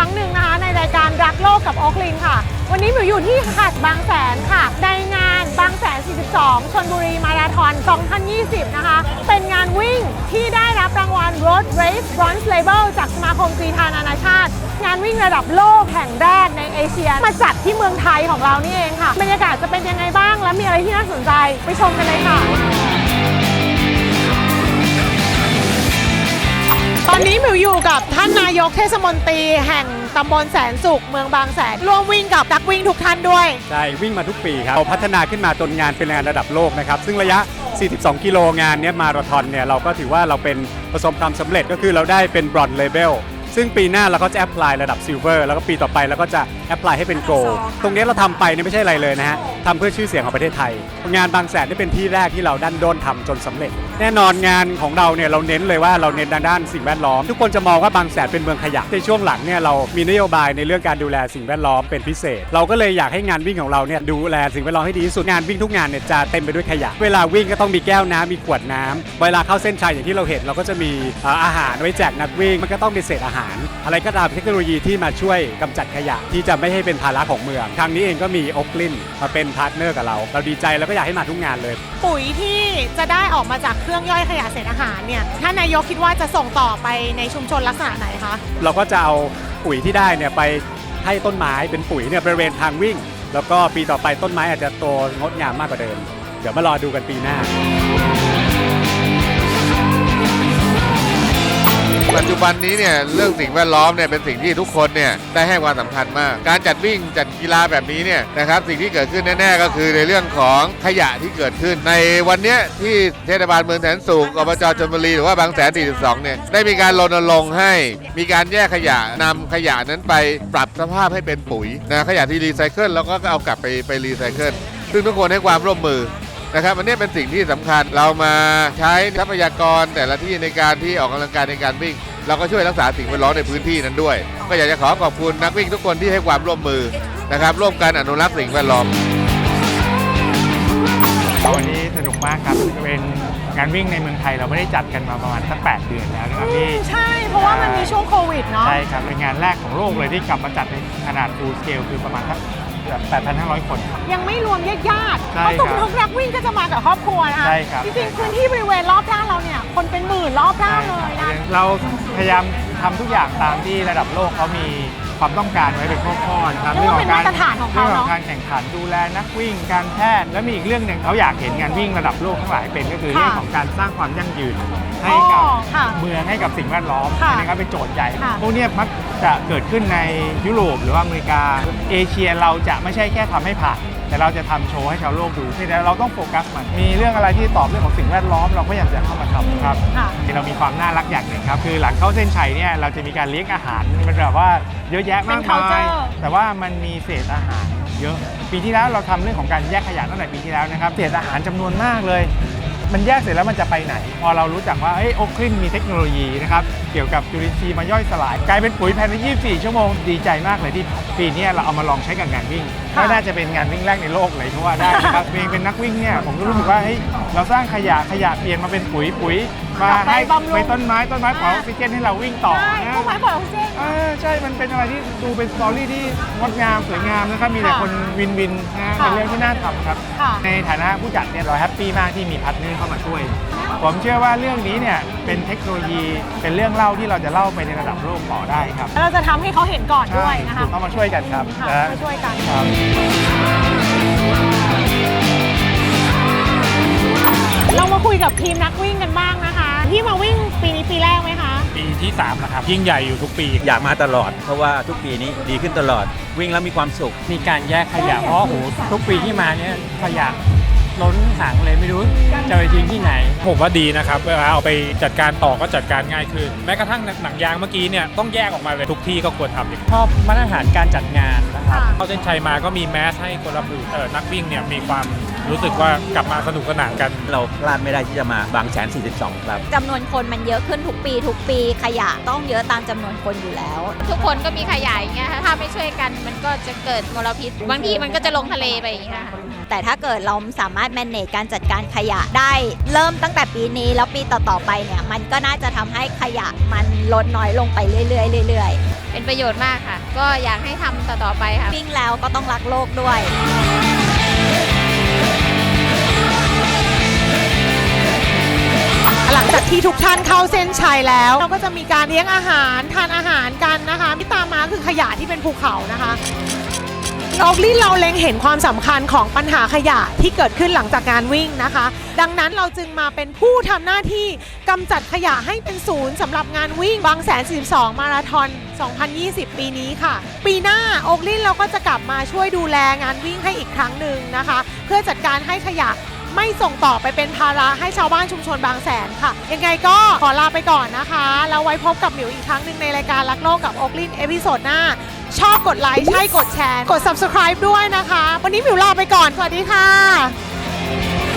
ครั้งหนึ่งนะคะในรายการรักโลกกับโอ๊กลินค่ะ วันนี้มิวอยู่ที่หาดบางแสนค่ะ ในงานบางแสน 42 ชนบุรีมาราธอน 2020 นะคะ เป็นงานวิ่งที่ได้รับรางวัล Road Race Bronze Label จากสมาคมกรีฑานานาชาติ งานวิ่งระดับโลกแห่งแรกในเอเชีย มาจัดที่เมืองไทยของเรานี่เองค่ะ บรรยากาศจะเป็นยังไงบ้าง และมีอะไรที่น่าสนใจ ไปชมกันเลยค่ะ อนนี้หมิวอยู่กับท่านนายกเทศมนตรีแห่งตำบลแสนสุขเมืองบางแสนร่วมวิ่งกับนักวิ่งทุกท่านด้วย ใช่ วิ่งมาทุกปีครับเราพัฒนาขึ้นมาจนงานเป็นงานระดับโลกนะครับ ซึ่งระยะ 42 กิโลงานเนี้ยมาราธอนเนี่ยเราก็ถือว่าเราเป็นประสบความสำเร็จก็คือเราได้เป็นบรอนเลเ l ซึ่งปีหน้าเราก็จะแอพพลายระดับซิลเวอร์แล้วก็ปีต่อไปเราก็จะ แอพพลายให้เป็นโกลตรงนี้เราทำไปเนี่ยไม่ใช่อะไรเลยนะฮะทำเพื่อชื่อเสียงของประเทศไทย งานบางแสนนี่เป็นที่แรกที่เราดันโดนทำจนสำเร็จ แน่นอนงานของเราเนี่ยเราเน้นเลยว่าเราเน้นด้านด้านสิ่งแวดล้อม ทุกคนจะมองว่าบางแสนเป็นเมืองขยะในช่วงหลังเนี่ยเรามีนโยบายในเรื่องการดูแลสิ่งแวดล้อมเป็นพิเศษ เราก็เลยอยากให้งานวิ่งของเราเนี่ยดูแลสิ่งแวดล้อมให้ดีที่สุดงานวิ่งทุกงานเนี่ยจะเต็มไปด้วยขยะ เวลาวิ่งก็ต้องมีแก้วน้ำมีขวดน้ำเวลาเข้าเส้นชัยอย่างที่เราเห็นเราก็จะมีเอ่ออาหารไว้แจกนักวิ่งมันก็ต้องมีเศษอาหาร อะไรก็ตามเทคโนโลยีที่มาช่วยกำจัดขยะที่จะไม่ให้เป็นภาระของเมืองครั้งนี้เองก็มีโอกลินมาเป็นพาร์ทเนอร์กับเรา เราดีใจแล้วก็อยากให้มาทุกงานเลย ปุ๋ยที่จะได้ออกมาจากเครื่องย่อยขยะเศษอาหารเนี่ยท่านนายกคิดว่าจะส่งต่อไปในชุมชนลักษณะไหนคะเราก็จะเอาปุ๋ยที่ได้เนี่ยไปให้ต้นไม้เป็นปุ๋ยเนี่ยบริเวณทางวิ่ง แล้วก็ปีต่อไปต้นไม้อาจจะโตงดงามมากกว่าเดิม เดี๋ยวมารอดูกันปีหน้า จจุบันนี้เนี่ยเรื่องสิ่งแวดล้อมเนี่ยเป็นสิ่งที่ทุกคนเนี่ยได้ให้ความสำคัญมาก การจัดวิ่งจัดกีฬาแบบนี้เนี่ยนะครับสิ่งที่เกิดขึ้นแน่ๆก็คือในเรื่องของขยะที่เกิดขึ้น ในวันเนี้ยที่เทศบาลเมืองแสนสุขอบจชลบุรีหรือว่าบางแสน42เนี่ยได้มีการรณรงค์ให้มีการแยกขยะนำขยะนั้นไปปรับสภาพให้เป็นปุ๋ยนะขยะที่รีไซเคิลแล้วก็เอากลับไปไปรีไซเคิลซึ่งทุกคนให้ความร่วมมือนะครับอันนี้เป็นสิ่งที่สำคัญเรามาใช้ทรัพยากรแต่ละที่ในการที่ออกกำลังกายในการวิ่ง เราก็ช่วยรักษาสิ่งแวดล้อมในพื้นที่นั้นด้วย ก็อยากจะขอขอบคุณนักวิ่งทุกคนที่ให้ความร่วมมือนะครับ ร่วมกันอนุรักษ์สิ่งแวดล้อม วันนี้สนุกมากครับเป็นงานวิ่งในเมืองไทยเราไม่ได้จัดกันมาประมาณสัก8เดือนแล้วนะครับที่ใช่ เพราะว่ามันมีช่วงโควิดเนาะใช่ครับเป็นงานแรกของโลกเลยที่กลับมาจัดในขนาด full scale คือประมาณสัก8,500 คน ยังไม่รวมญาติญาติๆใช่เพราะครับทุกๆนักวิ่งก็จะมากับครอบครัวนะคะใช่ครับ จริงๆพื้นที่บริเวณรอบด้านเราเนี่ยคนเป็นหมื่นรอบด้านเลยนะ เรา พยายามทำทุกอย่างตามที่ระดับโลกเขามีความต้องการไว้เป็นข้อๆนะครับเรียกว่าเป็นมาตรฐานของเขาเรื่องเนอะของการแข่งขันดูแลนักวิ่ง การแพทย์และมีอีกเรื่องหนึ่งเขาอยากเห็นงานวิ่งระดับโลกทั้งหลายเป็นก็คือค่ะเรื่องของการสร้างความยั่งยืนให้กับ อ๋อค่ะ เมืองให้กับสิ่งแวดล้อมค่ะนะครับเป็นโจทย์ใหญ่ ค่ะพวกเนี้ยมักจะเกิดขึ้นในยุโรปหรือว่าอเมริกา เอเชียเราจะไม่ใช่แค่ทำให้ผ่าน แต่เราจะทำโชว์ให้ชาวโลกดูที่แต่เราต้องโฟกัสมัน มีเรื่องอะไรที่ตอบเรื่องของสิ่งแวดล้อม เราก็อยากจะเข้ามาทำครับค่ะเรามีความน่ารักอย่างหนึ่งครับ คือหลังเข้าเส้นชัยเนี่ยเราจะมีการเลี้ยงอาหารมันแบบว่าเยอะแยะมากเป็นมาย culture แต่ว่ามันมีเศษอาหารเยอะ ปีที่แล้วเราทำเรื่องของการแยกขยะตั้งแต่ปีที่แล้วนะครับ เศษอาหารจำนวนมากเลย มันแยกเสร็จแล้วมันจะไปไหน พอเรารู้จักว่าเอ้ยโอคลินมีเทคโนโลยีนะครับเกี่ยวกับจุลินทรีย์มาย่อยสลาย กลายเป็นปุ๋ยภายใน 24 ชั่วโมงดีใจมากเลยที่ปีนี้เราเอามาลองใช้กับงานวิ่งค่ะก็น่าจะเป็นงานวิ่งแรกในโลกเลยก็ว่าได้นะครับเองเป็นนักวิ่งเนี่ยผมก็รู้สึกว่าเฮ้ยเราสร้างขยะขยะเปลี่ยนมาเป็นปุ๋ยปุ๋ยมากลับไปให้บำรุงไปต้นไม้ต้นไม้ปล่อยออกซิเจนให้เราวิ่งต่อใช่นะต้นไม้ปล่อยออกซิเจนเออใช่มันเป็นอะไรที่ดูเป็นสตอรี่ที่งดงามสวยงามนะครับมีแต่ค่ะคนวินวินนะค่ะเป็นเรื่องที่น่าทำครับ ค่ะ ในฐานะผู้จัดเนี่ยเราแฮปปี้มากที่มีพาร์ทเนอร์เข้ามาช่วย ผมเชื่อว่าเรื่องนี้เนี่ยเป็นเทคโนโลยีเป็นเรื่องเล่าที่เราจะเล่าไปในระดับโลกต่อได้ครับแล้วเราจะทำให้เขาเห็นก่อนด้วยนะคะเข้ามาช่วยกันครับค่ะนะมาช่วยกัน ครับเรามาคุยกับทีมนักวิ่งกันบ้างนะคะ ที่มาวิ่งปีนี้ ปีแรกไหมคะปีที่3นะครับยิ่งใหญ่อยู่ทุกปี อยากมาตลอด เพราะว่าทุกปีนี้ดีขึ้นตลอด วิ่งแล้วมีความสุข มีการแยกขยะเพราะโอ้โหทุกปีที่มาเนี่ยขยะล้นถังเลยไม่รู้จะไปทิ้งที่ไหน ผมว่าดีนะครับเวลาเอาไปจัดการต่อก็จัดการง่ายขึ้นแม้กระทั่งหนังยางเมื่อกี้เนี่ยต้องแยกออกมาเลยทุกที่ก็ควรทำอย่างนี้ชอบมาตรฐานการจัดงานนะครับ เข้าเส้นชัยมาก็มีแมสให้คนละผืนเออนักวิ่งเนี่ยมีความรู้สึกว่ากลับมาสนุกสนานกัน เราพลาดไม่ได้ที่จะมาบางแสน 42 ครับ จำนวนคนมันเยอะขึ้นทุกปี ทุกปีขยะต้องเยอะตามจำนวนคนอยู่แล้ว ทุกคนก็มีขยะอย่างเงี้ยถ้าไม่ช่วยกันมันก็จะเกิดมลพิษ บางทีมันก็จะลงทะเลไปอย่างเงี้ยค่ะแต่ถ้าเกิดเราสามารถ manage การจัดการขยะได้ เริ่มตั้งแต่ปีนี้แล้วปีต่อๆไปเนี่ยมันก็น่าจะทำให้ขยะมันลดน้อยลงไปเรื่อยๆเรื่อยๆ เป็นประโยชน์มากค่ะ ก็อยากให้ทำต่อๆไปค่ะ วิ่งแล้วก็ต้องรักโลกด้วย หลังจากที่ทุกท่านเข้าเส้นชัยแล้ว เราก็จะมีการเลี้ยงอาหารทานอาหารกันนะคะที่ตามมาคือขยะที่เป็นภูเขานะคะ ออกลินเราเล็งเห็นความสำคัญของปัญหาขยะที่เกิดขึ้นหลังจากการวิ่งนะคะ ดังนั้นเราจึงมาเป็นผู้ทำหน้าที่กำจัดขยะให้เป็นศูนย์สำหรับงานวิ่งบางแสน42 มาราธอน 2020 ปีนี้ค่ะ ปีหน้าโอกลินเราก็จะกลับมาช่วยดูแลงานวิ่งให้อีกครั้งหนึ่งนะคะ เพื่อจัดการให้ขยะไม่ส่งต่อไปเป็นภาระให้ชาวบ้านชุมชนบางแสนค่ะ ยังไงก็ขอลาไปก่อนนะคะ แล้วไว้พบกับหมิวอีกครั้งหนึ่งในรายการรักโลกกับโอกลินเอพิโซดหน้า ชอบกดไลค์ใช่กดแชร์ กด subscribe ด้วยนะคะ วันนี้หมิวลาไปก่อน สวัสดีค่ะ